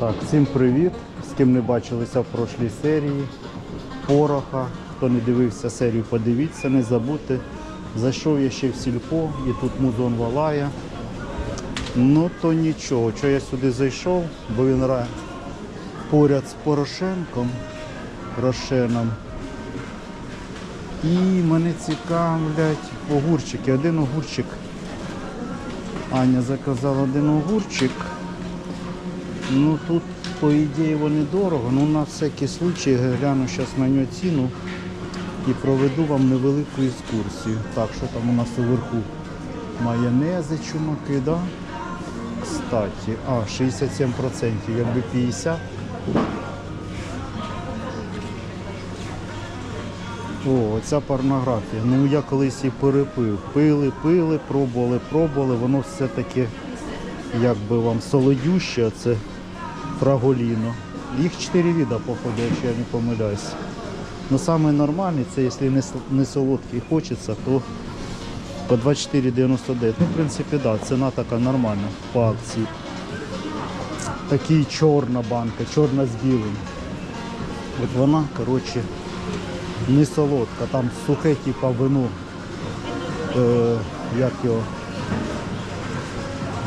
Так, всім привіт! З ким не бачилися в прошлій серії. Пороха. Хто не дивився серію, подивіться, не забудьте. Зайшов я ще в сільпо і тут музон валає. Ну то нічого, що я сюди зайшов, бо він поряд з Порошенком, Рошеном. І мене цікавлять огурчики. Один огурчик. Аня заказала один огурчик. Ну тут, по ідеї, вони дорого, ну на всякий случай гляну зараз на нього ціну і проведу вам невелику екскурсію. Так, що там у нас уверху? Майонези чумаки, да? Кстати, а, 67%, якби 50%. О, оця порнографія. Ну я колись її перепив. Пили, пили, пробували, пробували, воно все таки як би вам солодюще, це фраголіно. Їх чотири вида, походу, якщо я не помиляюсь. Ну саме нормальний, це якщо не, не солодкий хочеться, то по 24,99. Ну, в принципі, да, ціна така нормальна по акції. Такий чорна банка, чорна з білим. От вона, коротше, не солодка, там сухе, типа вино. Е, як його?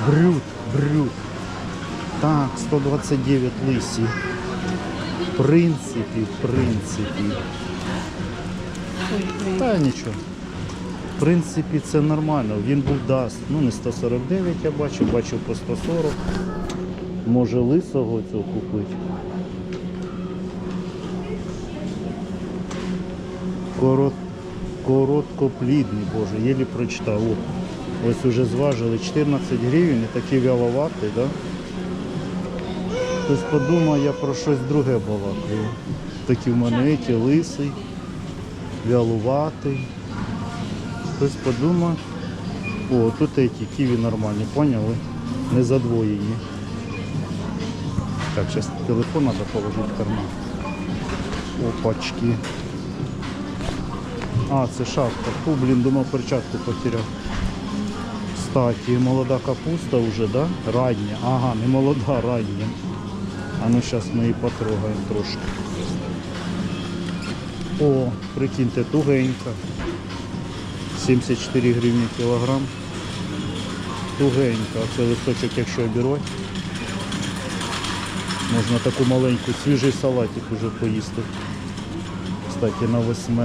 Брют, брют. Так, 129 лисі. В принципі, в принципі. Та нічого. В принципі, це нормально. Він був даст. Ну, не 149 я бачив, бачив по 140. Може лисого цього купити. Корот... Короткоплідний, боже, єлі прочитав. Ось уже зважили 14 гривень і такий вяловатий, да? Хтось подумав, я про щось друге балакаю. Такі в мене лисий, вялуватий. Хтось подумав. О, тут ті ківі нормальні, поняли? Не задвоєні. Так, зараз телефон треба положити в карман. Опачки. А, це шапка. Фу, блін, думав перчатку потеряв. Кстати, молода капуста вже, да? Рання. Ага, не молода, рання. А ну зараз ми її потрогаємо трошки. О, прикиньте, тугенька. 74 гривні кілограм. Тугенька. Це листочок, якщо обірвати. Можна таку маленьку свіжий салатик уже поїсти. Кстати, на 8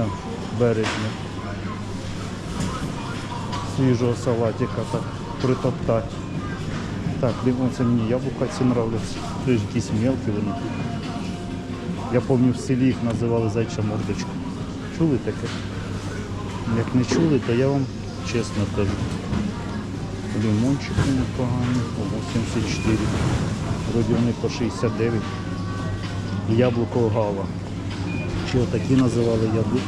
березня. Свіжого салатика так притоптати. Так, дивимося, мені яблука ці нравляться. Це ж якісь мелкі вони. Я пам'ятаю, в селі їх називали зайча мордочка. Чули таке? Як не чули, то я вам чесно кажу. Лимончики непогані, по 84. Вроді вони по 69. Яблуко гала. Чи отакі називали яблук?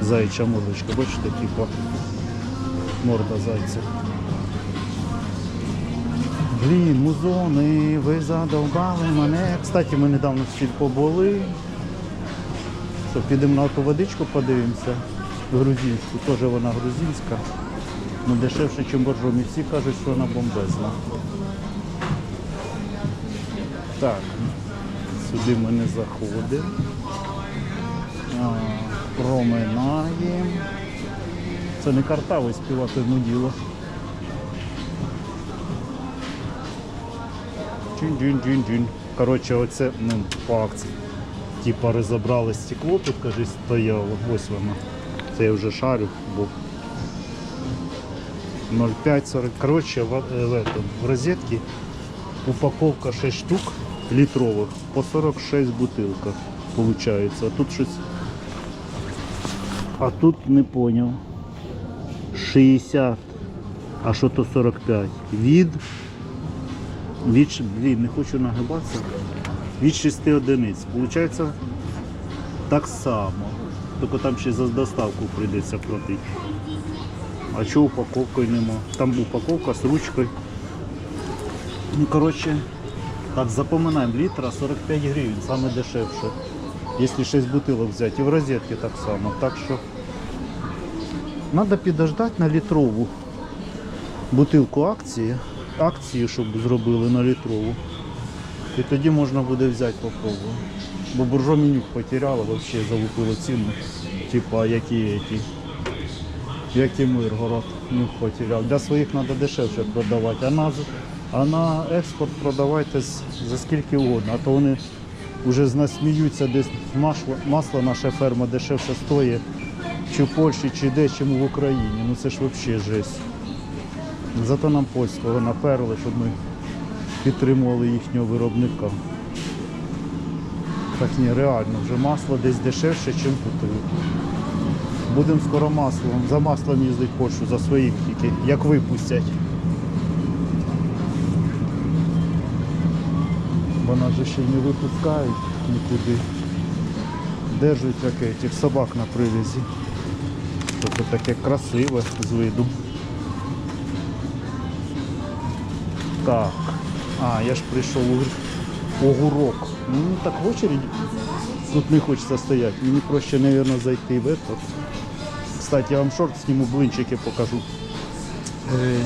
Зайча мордочка. Бачите, типа морда зайця. Блін, музони, ви задовбали мене. Кстати, ми недавно в сільпо були. Що, підемо на ту водичку подивимося. Грузинську, теж вона грузинська. Ну дешевше, ніж боржомі. Всі кажуть, що вона бомбезна. Так, сюди ми не заходимо. Проминаємо. Це не картавий співати муділо. Джин-джин-джин-джин. Коротше, оце ну, по акції. Типа розібрали стекло, тут кажись, стояло. Ось воно. Це я вже шарю, бо 0,5-40. Коротше, в, е, в, в розетці упаковка 6 штук літрових по 46 бутилках. Получається. А тут щось. А тут не поняв. 60. А що то 45? Від від, блін, не хочу нагибатися. Від 6 одиниць. Получається так само. Тільки там ще за доставку прийдеться платити. А чого упаковкою нема? Там упаковка з ручкою. Ну, коротше, так, запоминаємо, літра 45 гривень, саме дешевше. Якщо 6 бутилок взяти. І в розетці так само. Так що треба підождати на літрову бутилку акції. Акцію, щоб зробили на літрову. І тоді можна буде взяти попробувати. Бо буржо менюк потеряло, взагалі залупило ціну. Типа які які. Як і Миргород нюх потеряв. Для своїх треба дешевше продавати, а на, а на експорт продавайте за скільки угодно. А то вони вже з десь масло, масло наша ферма дешевше стоїть, чи в Польщі, чи де, чим в Україні. Ну це ж взагалі жесть. Зато нам польського наперли, щоб ми підтримували їхнього виробника. Так ні, реально, вже масло десь дешевше, ніж тут. Будемо скоро маслом, за маслом їздити Польщу, за своїм тільки, як випустять. Бо нас же ще й не випускають нікуди. Держать як цих собак на привязі. Тобто таке красиве з виду. Так. А, я ж прийшов огурок. Ну так в очередь тут не хочеться стояти. Мені проще, мабуть, зайти в этот. Кстати, я вам шорт зніму, блинчики покажу. Е,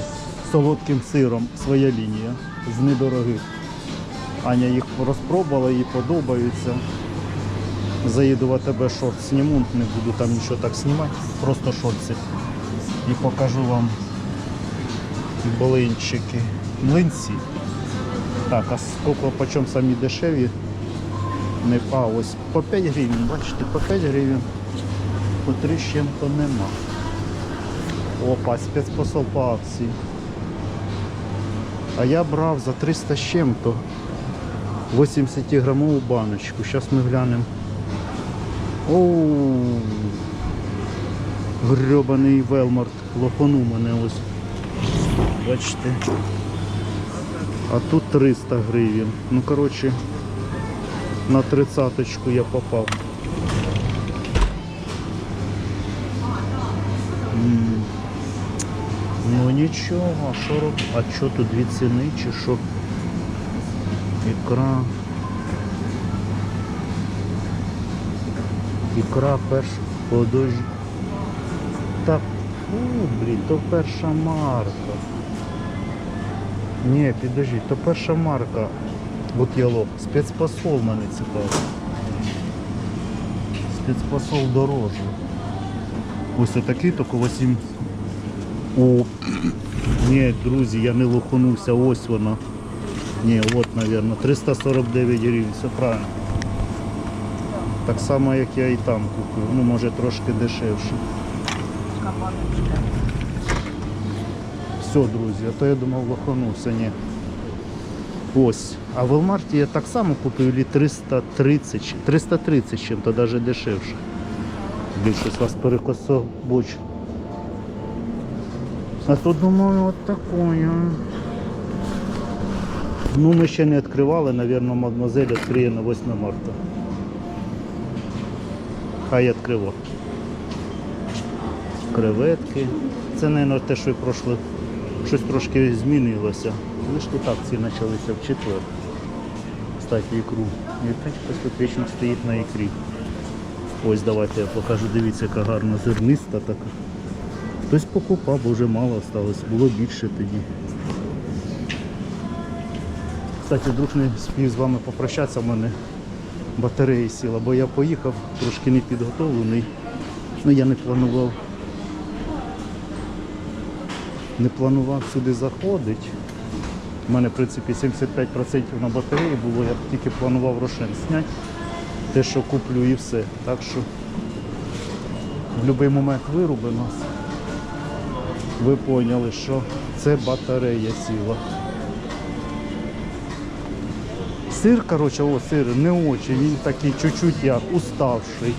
солодким сиром своя лінія з недорогих. Аня їх розпробувала, їй подобаються. Заїду в АТБ шорт зніму, не буду там нічого так знімати, просто шорти. І покажу вам блинчики. Млинці. Так, а скільки почем самі дешеві? Не а, ось по 5 гривень, бачите, по 5 гривень. По 3 з чим-то нема. Опа, спецпосол по акції. А я брав за 300 з чим-то 80 грамову баночку. Зараз ми глянемо. Оу, грьобаний Велмарт лоханув мене ось. Бачите. А тут 300 гривень. Ну, коротше, на тридцаточку я попав. Ну нічого, а що роб... А що тут дві ціни чи що? Ікра. Ікра перш подож. Так, фу, блін, то перша марка. Ні, підожди, то перша марка. Бут'ялок. Спецпосол мене цікаво. Спецпосол дорожчий. Ось такий, тільки 8. О, ні, друзі, я не лоханувся, ось вона. Ні, от, мабуть, 349 гривень, все правильно. Так само, як я і там купив, ну може трошки дешевше. Все, друзі, а то я думав лоханувся, ні. Ось. А в Walmart я так само купив лі 330, 330 чим-то, навіть дешевше. Більшість вас перекособочу. А тут думаю, от такое. Ну, ми ще не відкривали, напевно, мадемуазель відкриє на 8 марта. Хай відкрива. Креветки. Це, мабуть, те, що і пройшло. Щось трошки змінилося. Ж тут акції почалися в четвер. Кстати, ікру. Тут вічно стоїть на ікрі. Ось давайте я покажу, дивіться, яка гарна зерниста така. Хтось покупав, бо вже мало осталось, було більше тоді. Кстати, друг не спів з вами попрощатися, в мене батарея сіла, бо я поїхав трошки не підготовлений. Ну я не планував. Не планував сюди заходити. У мене, в принципі, 75% на батареї було, я тільки планував рошен зняти. Те, що куплю і все. Так що в будь-який момент вируби нас. Ви поняли, що це батарея сіла. Сир, коротше, о, сир не очі, він такий чуть-чуть як уставший.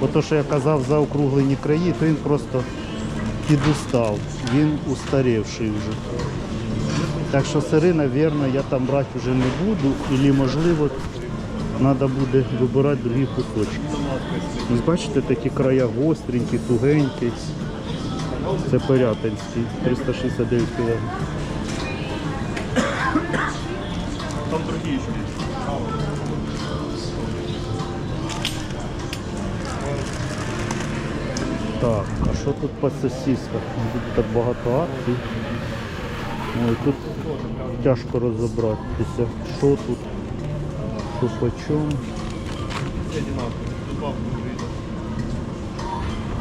Бо то, що я казав за округлені краї, то він просто підустав. Він устарівший вже. Так що сири, мабуть, я там брати вже не буду, і можливо треба буде вибирати другі кусочки. Ось бачите, такі края гостренькі, тугенькі. Це Порятинський, 369 кг. Там другие еще есть. Так, а що тут по сосисках? Тут багато акцій. Ой, тут тяжко розібратися. Що тут? Що по чому?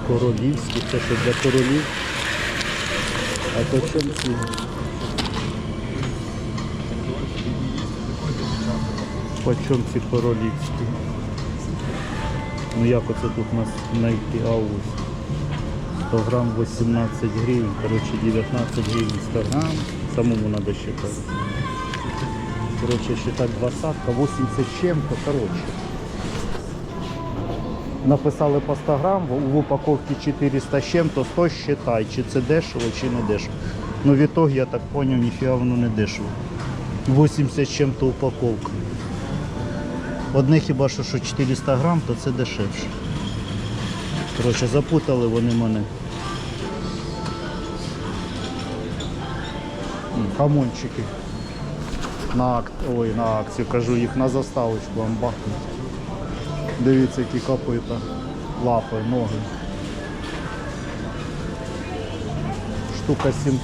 Королівські, це що для королів. А по чому ці? По чому ці королівські? Ну як оце тут нас знайти? А. 100 грам 18 гривень, короче 19 гривень 100 грам. Самому надо считать. Короче, считать двадцатка, 80 с чем-то, короче. Написали по 100 грам, в упаковці 400 з чим-то, 100 считай, чи це дешево, чи не дешево. Ну в ітогі, я так зрозумів, ніфіга воно не дешево. 80 з чим-то упаковка. Одне хіба що, що 400 грам, то це дешевше. Коротше, запутали вони мене. М, Хамончики. На акт, ой, на акцію кажу, їх на заставочку вам бахнуть. Дивіться, які копита, лапи, ноги. Штука 700.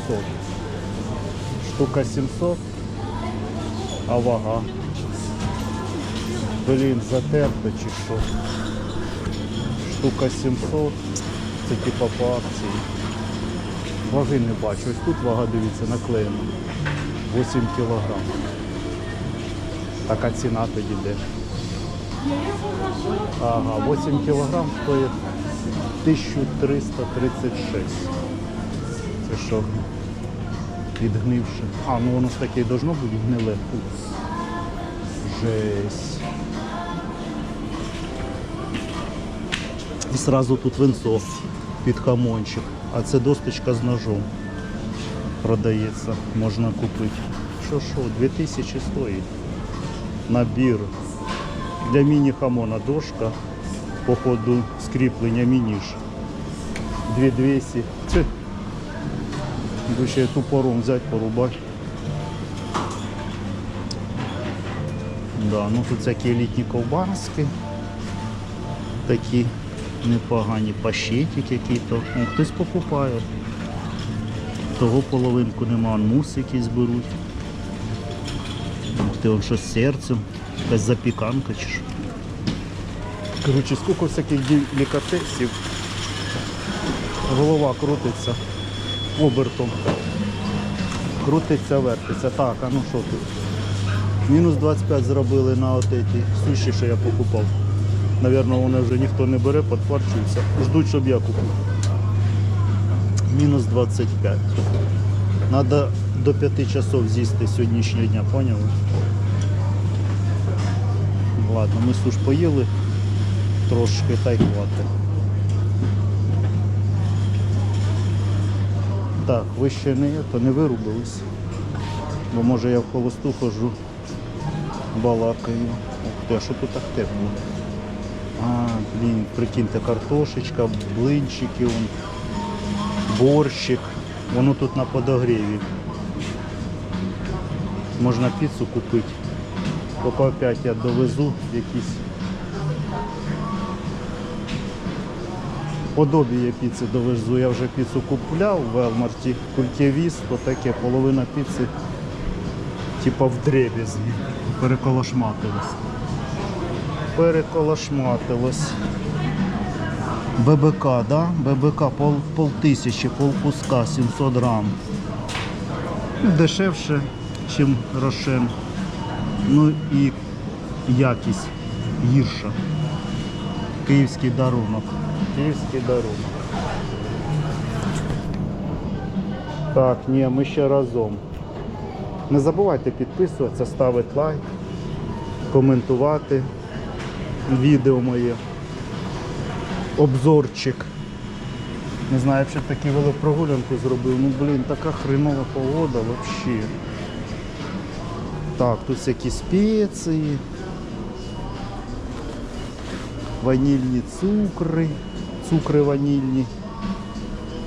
Штука 700, а вага. Блін, затерто чи що. Штука 700. Це типа по акції. Ваги не бачу. Ось тут вага, дивіться, наклеєна. 8 кілограм. Така ціна тоді де. Ага, 8 кілограм стоїть 1336. Це що? Відгнивши. А, ну воно ж таке і должно бути гниле. Жесть. І сразу тут винцо під хамончик. А це досточка з ножом. Продається, можна купити. Що що, 2000 стоїть. Набір. Для міні-хамона дошка, походу, скріплення мініш. 2200. Це. Ще тупором взяти, порубати. Да, ну тут всякі елітні ковбаски. Такі непогані пащетик який-то. Ну, хтось покупає. Того половинку нема, мус якийсь беруть. Ти, он що з серцем, якась запіканка чи що. Коротше, скільки всяких делікатесів. Голова крутиться обертом. Крутиться, вертиться. Так, а ну що тут? Мінус 25 зробили на от ці суші, що я покупав. Навірно, вони вже ніхто не бере, підпарчуються. Ждуть, щоб я купив. Мінус 25. Надо до 5 часов з'їсти сьогоднішнього дня, поняли? Ладно, ми суш поїли трошки та й хватить. Так, ви ще не, то не вирубились. Бо може я в холосту хожу, балакаю. Ух ти, а що тут так тепло? А, блін, прикиньте, картошечка, блинчики, вон, борщик. Воно тут на подогріві. Можна піцу купити. Поки опять я довезу якісь подобіє піци довезу. Я вже піцу купляв в Велмарті. Культєвіс, то таке половина піци типа в дребезі. Переколошматилось. Переколошматилось. ББК, да? ББК пол, пол тисячі, пол куска, 700 грам. Дешевше, ніж Рошен. Ну і якість гірша. Київський дарунок. Київський дарунок. Так, ні, ми ще разом. Не забувайте підписуватися, ставити лайк, коментувати відео моє. Обзорчик. Не знаю, я б таку велопрогулянку зробив. Ну блін, така хренова погода взагалі. Так, тут всякі спеції, ванільні цукри, цукри ванільні.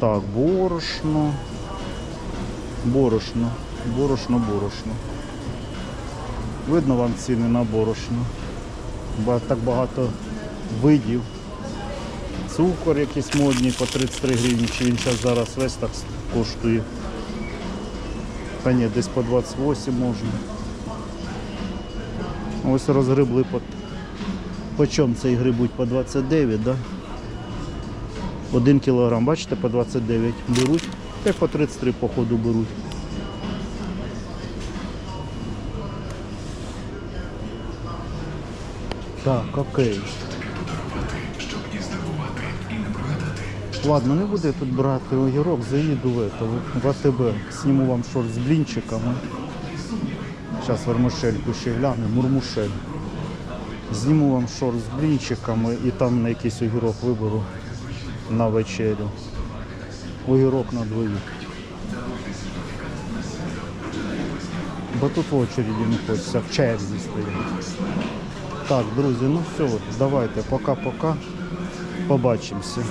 Так, борошно. Борошно. Борошно, борошно. Видно вам ціни на борошно. Так багато видів. Цукор якийсь модний по 33 гривні, чи він зараз зараз весь так коштує. Та ні, десь по 28 можна. Ось розгребли по, по чому цей грибуть? По 29, да? Один кілограм, бачите, по 29 беруть. Та й по 33 походу беруть. Так, окей. Ладно, не буду тут брати огірок, заїду в, АТБ. Сніму вам шорт з блінчиками. Зараз вермишельку ще гляну, мурмушель. Зніму вам шорт з блінчиками і там на якийсь огірок виберу на вечерю. Огірок на двоїх. Бо тут в очереді не хочеться, в черзі стоять. Так, друзі, ну все, давайте, пока-пока. Побачимося.